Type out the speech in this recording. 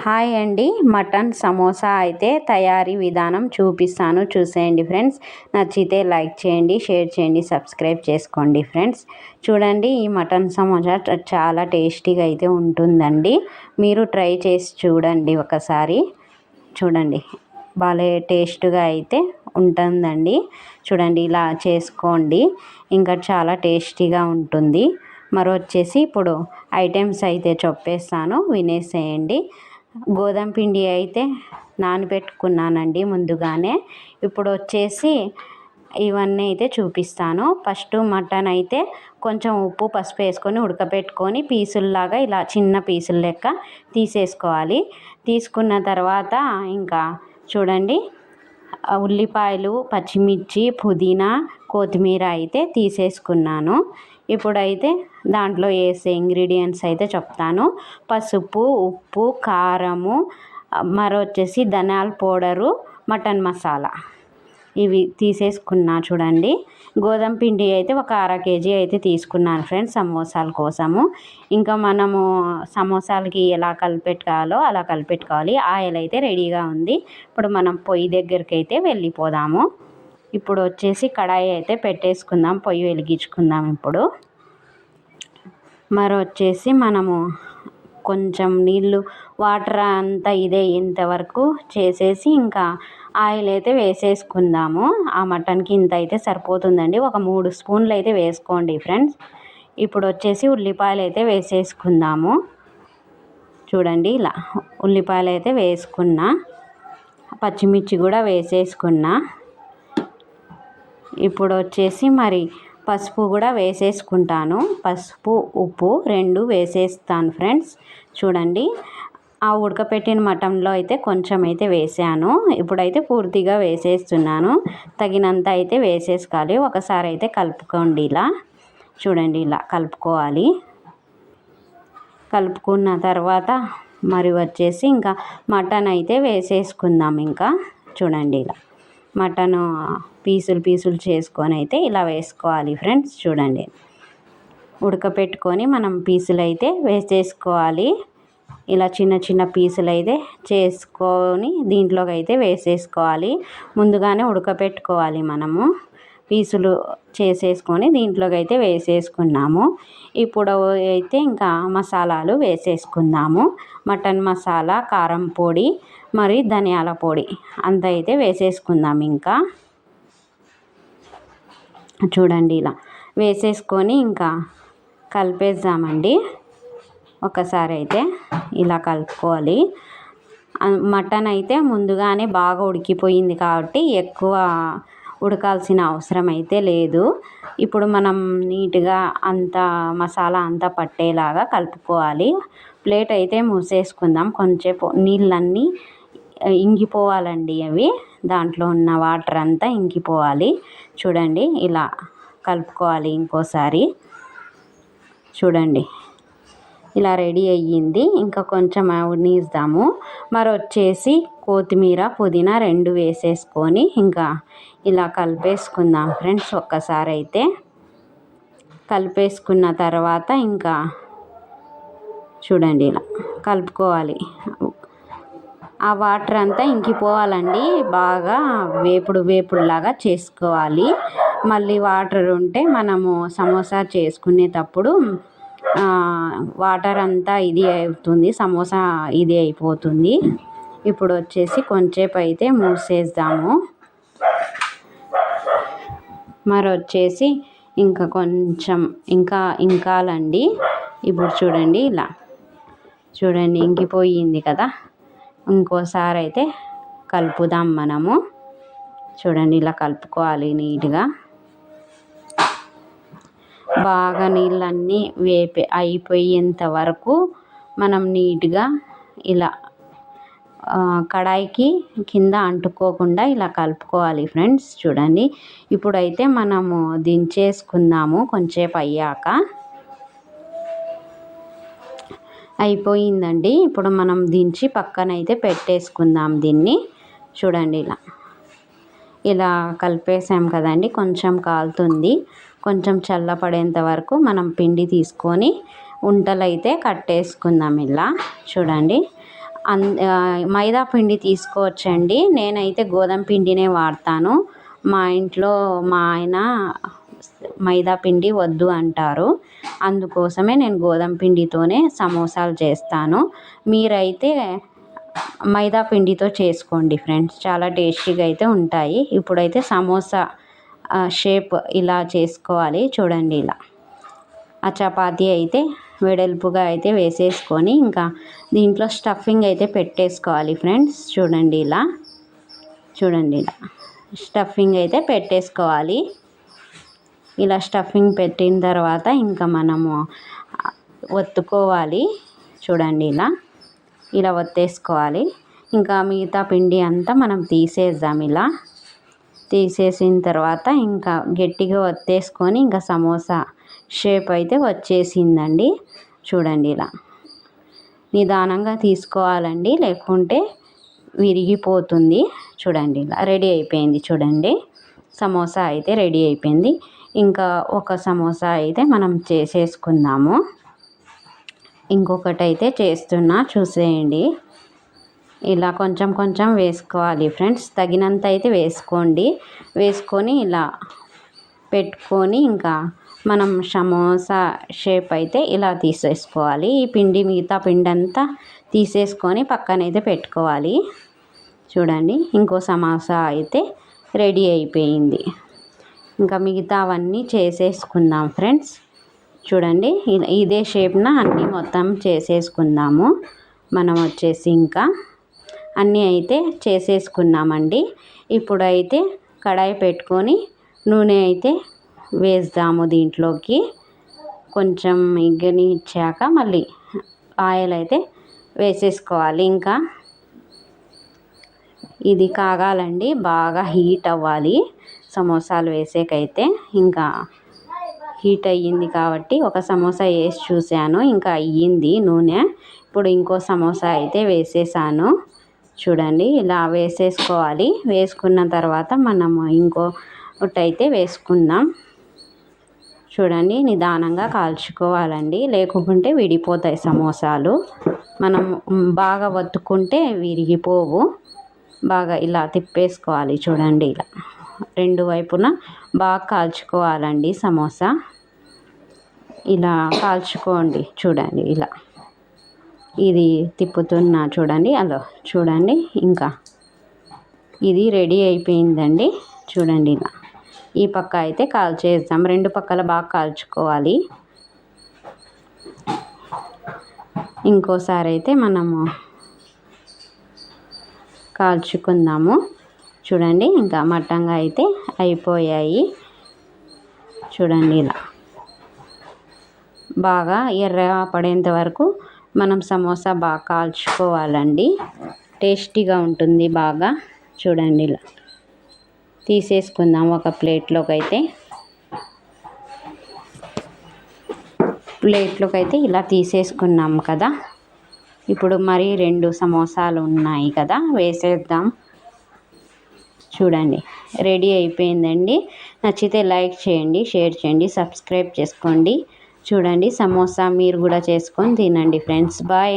Hi అండి. Mutton samosa అయితే తయారీ విధానం చూపిస్తాను. చూసేయండి ఫ్రెండ్స్. నచ్చితే లైక్ చేయండి షేర్ చేయండి సబ్స్క్రైబ్ చేసుకోండి ఫ్రెండ్స్. చూడండి ఈ మటన్ సమోసా చాలా టేస్టీగా అయితే ఉంటుందండి. మీరు ట్రై చేసి చూడండి ఒకసారి. చూడండి భలే టేస్ట్గా అయితే ఉంటుందండి. చూడండి ఇలా చేసుకోండి. ఇంకా చాలా టేస్టీగా ఉంటుంది. మరొచ్చేసి ఇప్పుడు ఐటమ్స్ అయితే చొప్పేస్తాను. వినేసేయండి. గోధుమ పిండి అయితే నానబెట్టుకున్నానండి ముందుగానే. ఇప్పుడు వచ్చేసి ఇవన్నీ అయితే చూపిస్తాను. ఫస్ట్ మటన్ అయితే కొంచెం ఉప్పు పసుపు వేసుకొని ఉడకబెట్టుకొని పీసుల్లాగా ఇలా చిన్న పీసులు లెక్క తీసేసుకోవాలి. తీసుకున్న తర్వాత ఇంకా చూడండి ఉల్లిపాయలు పచ్చిమిర్చి పుదీనా కొత్తిమీర అయితే తీసేసుకున్నాను. ఇప్పుడైతే దాంట్లో వేసే ఇంగ్రీడియంట్స్ అయితే చెప్తాను. పసుపు ఉప్పు కారము మరో వచ్చేసి ధనియాల పౌడరు మటన్ మసాలా. ఇవి తీసేసుకున్నా చూడండి. గోధుమ పిండి అయితే ఒక అర కేజీ అయితే తీసుకున్నాను ఫ్రెండ్స్ సమోసాల కోసము. ఇంకా మనము సమోసాలకి ఎలా కలిపెట్టుకోవాలో అలా కలిపెట్టుకోవాలి. ఆయిల్ అయితే రెడీగా ఉంది. ఇప్పుడు మనం పొయ్యి దగ్గరికి అయితే వెళ్ళిపోదాము. ఇప్పుడు వచ్చేసి కడాయి అయితే పెట్టేసుకుందాం. పొయ్యి వెలిగించుకుందాం ఇప్పుడు. మరి వచ్చేసి మనము కొంచెం నీళ్ళు వాటర్ అంతా ఇదే ఇంతవరకు చేసేసి ఇంకా ఆయిల్ అయితే వేసేసుకుందాము. ఆ మటన్కి ఇంత అయితే సరిపోతుందండి. ఒక మూడు స్పూన్లు అయితే వేసుకోండి ఫ్రెండ్స్. ఇప్పుడు వచ్చేసి ఉల్లిపాయలు అయితే వేసేసుకుందాము. చూడండి ఇలా ఉల్లిపాయలు అయితే వేసుకున్నా పచ్చిమిర్చి కూడా వేసేసుకున్నా. ఇప్పుడు వచ్చేసి మరి పసుపు కూడా వేసేసుకుంటాను. పసుపు ఉప్పు రెండు వేసేస్తాను ఫ్రెండ్స్. చూడండి ఆ ఉడకపెట్టిన మటన్లో అయితే కొంచెం అయితే వేసాను. ఇప్పుడైతే పూర్తిగా వేసేస్తున్నాను. తగినంత అయితే వేసేసుకోవాలి. ఒకసారి అయితే కలుపుకోండి ఇలా. చూడండి ఇలా కలుపుకోవాలి. కలుపుకున్న తర్వాత మరి వచ్చేసి ఇంకా మటన్ అయితే వేసేసుకుందాం ఇంకా. చూడండి ఇలా. మటన్ పీసులు పీసులు చేసుకొని అయితే ఇలా వేసుకోవాలి ఫ్రెండ్స్ చూడండి. ఉడకపెట్టుకొని మనం పీసులు అయితే వేసేసుకోవాలి ఇలా చిన్న చిన్న పీసులు అయితే చేసుకొని దీంట్లోకి అయితే వేసేసుకోవాలి. ముందుగానే ఉడకపెట్టుకోవాలి మనము. పీసులు చేసేసుకొని దీంట్లోకి అయితే వేసేసుకున్నాము. ఇప్పుడు అయితే ఇంకా మసాలాలు వేసేసుకుందాము. మటన్ మసాలా కారం పొడి మరి ధనియాల పొడి అంత అయితే వేసేసుకుందాం ఇంకా. చూడండి ఇలా వేసేసుకొని ఇంకా కలిపేద్దామండి. ఒకసారి అయితే ఇలా కలుపుకోవాలి. మటన్ అయితే ముందుగానే బాగా ఉడికిపోయింది కాబట్టి ఎక్కువ ఉడకాల్సిన అవసరం అయితే లేదు. ఇప్పుడు మనం నీట్గా అంత మసాలా అంతా పట్టేలాగా కలుపుకోవాలి. ప్లేట్ అయితే మూసేసుకుందాం. కొంచెంసేపు నీళ్ళన్నీ ఇంగిపోవాలండి అవి. దాంట్లో ఉన్న వాటర్ అంతా ఇంకిపోవాలి చూడండి ఇలా కలుపుకోవాలి ఇంకోసారి. చూడండి. ఇలా రెడీ అయ్యింది. ఇంకా కొంచెం నీస్తాము మరి వచ్చేసి కొత్తిమీర పుదీనా రెండు వేసేసుకొని ఇంకా ఇలా కలిపేసుకుందాం. ఫ్రెండ్స్ ఒక్కసారి అయితే కలిపేసుకున్న తర్వాత ఇంకా చూడండి ఇలా కలుపుకోవాలి. ఆ వాటర్ అంతా ఇంకిపోవాలండి. బాగా వేపుడు వేపుడులాగా చేసుకోవాలి. మళ్ళీ వాటర్ ఉంటే మనము సమోసా చేసుకునేటప్పుడు వాటర్ అంతా ఇది అవుతుంది సమోసా ఇది అయిపోతుంది. ఇప్పుడు వచ్చేసి కొంచెంసేపు అయితే మూసేద్దాము. మరి వచ్చేసి ఇంకా కొంచెం ఇంకా ఇంకాలండి. ఇప్పుడు చూడండి ఇలా. చూడండి ఇంకిపోయింది కదా. ఇంకోసారి అయితే కలుపుదాం మనము. చూడండి ఇలా కలుపుకోవాలి నీట్గా. బాగా నీళ్ళన్నీ వేపి అయిపోయేంత వరకు మనం నీట్గా ఇలా కడాయికి కింద అంటుకోకుండా ఇలా కలుపుకోవాలి ఫ్రెండ్స్. చూడండి. ఇప్పుడైతే మనము దించేసుకుందాము కొంచెంసేపు అయ్యాక. అయిపోయిందండి. ఇప్పుడు మనం దించి పక్కనైతే పెట్టేసుకుందాం దీన్ని. చూడండి ఇలా. ఇలా కలిపేసాం కదండి. కొంచెం కాలుతుంది. కొంచెం చల్లపడేంత వరకు మనం పిండి తీసుకొని ఉంటలైతే కట్టేసుకుందాం ఇలా. చూడండి. అన్ మైదా పిండి తీసుకోవచ్చండి. నేనైతే గోధుమ పిండినే వాడతాను. మా ఇంట్లో మా ఆయన మైదా పిండి వద్దు అంటారు. అందుకోసమే నేను గోధుమ పిండితోనే సమోసాలు చేస్తాను. మీరైతే మైదా పిండితో చేసుకోండి ఫ్రెండ్స్. చాలా టేస్టీగా అయితే ఉంటాయి. ఇప్పుడైతే సమోసా షేప్ ఇలా చేసుకోవాలి. చూడండి ఇలా. ఆ చపాతీ అయితే వెడల్పుగా అయితే వేసేసుకొని ఇంకా దీంట్లో స్టఫింగ్ అయితే పెట్టేసుకోవాలి ఫ్రెండ్స్. చూడండి ఇలా. చూడండి ఇలా. స్టఫింగ్ అయితే పెట్టేసుకోవాలి. ఇలా స్టఫింగ్ పెట్టిన తర్వాత ఇంకా మనము ఒత్తుకోవాలి. చూడండి ఇలా. ఇలా ఒత్తేసుకోవాలి. ఇంకా మిగతా పిండి అంతా మనం తీసేద్దాం ఇలా. తీసేసిన తర్వాత ఇంకా గట్టిగా ఒత్తేసుకొని ఇంకా సమోసా షేప్ అయితే వచ్చేసిందండి. చూడండి ఇలా. నిదానంగా తీసుకోవాలండి లేకుంటే విరిగిపోతుంది. చూడండి ఇలా రెడీ అయిపోయింది చూడండి. సమోసా అయితే రెడీ అయిపోయింది. ఇంకా ఒక సమోసా అయితే మనం చేసేసుకుందాము. ఇంకొకటి అయితే చేస్తున్నా చూసేయండి. ఇలా కొంచెం కొంచెం వేసుకోవాలి ఫ్రెండ్స్. తగినంత అయితే వేసుకోండి. వేసుకొని ఇలా పెట్టుకొని ఇంకా మనం సమోసా షేప్ అయితే ఇలా తీసేసుకోవాలి. ఈ పిండి మిగతా పిండి అంతా తీసేసుకొని పక్కనైతే పెట్టుకోవాలి. చూడండి ఇంకో సమోసా అయితే రెడీ అయిపోయింది. ఇంకా మిగతా అవన్నీ చేసేసుకుందాం ఫ్రెండ్స్. చూడండి ఇదే షేప్న అన్నీ మొత్తం చేసేసుకుందాము. మనం వచ్చేసి ఇంకా అన్నీ అయితే చేసేసుకున్నామండి. ఇప్పుడైతే కడాయి పెట్టుకొని నూనె అయితే వేద్దాము దీంట్లోకి. కొంచెం ఇగ్గని ఇచ్చాక మళ్ళీ ఆయిల్ అయితే వేసేసుకోవాలి. ఇంకా ఇది కాగాలండి బాగా హీట్ అవ్వాలి. సమోసాలు వేసేకైతే ఇంకా హీట్ అయ్యింది కాబట్టి ఒక సమోసా వేసి చూశాను. ఇంకా అయ్యింది నూనె. ఇప్పుడు ఇంకో సమోసా అయితే వేసేసాను. చూడండి ఇలా వేసేసుకోవాలి. వేసుకున్న తర్వాత మనము ఇంకోటైతే అయితే వేసుకుందాం. చూడండి నిదానంగా కాల్చుకోవాలండి. లేకుంటే విడిపోతాయి సమోసాలు. మనం బాగా వత్తుకుంటే విరిగిపోవు. బాగా ఇలా తిప్పేసుకోవాలి చూడండి ఇలా. రెండు వైపున బాగా కాల్చుకోవాలండి సమోసా. ఇలా కాల్చుకోండి చూడండి ఇలా. ఇది తిప్పుతున్నా చూడండి అలా చూడండి ఇంకా. ఇది రెడీ అయిపోయిందండి. చూడండి ఇలా. ఈ పక్క అయితే కాల్చేద్దాం రెండు పక్కల బాగా కాల్చుకోవాలి. ఇంకోసారి అయితే మనము కాల్చుకుందాము. చూడండి ఇంకా మట్టంగా అయితే అయిపోయాయి. చూడండి ఇలా. బాగా ఎర్ర పడేంత వరకు మనం సమోసా బాగా కాల్చుకోవాలండి. టేస్టీగా ఉంటుంది బాగా. చూడండి ఇలా. తీసేసుకుందాం ఒక ప్లేట్లోకి అయితే ప్లేట్లోకి అయితే ఇలా తీసేసుకున్నాం కదా. ఇప్పుడు మరి రెండు సమోసాలు ఉన్నాయి కదా వేసేద్దాం. చూడండి రెడీ అయిపోయిందండి. నచ్చితే లైక్ చేయండి షేర్ చేయండి సబ్స్క్రైబ్ చేసుకోండి. చూడండి సమోసా మీరు కూడా చేసుకొని తినండి ఫ్రెండ్స్. బాయ్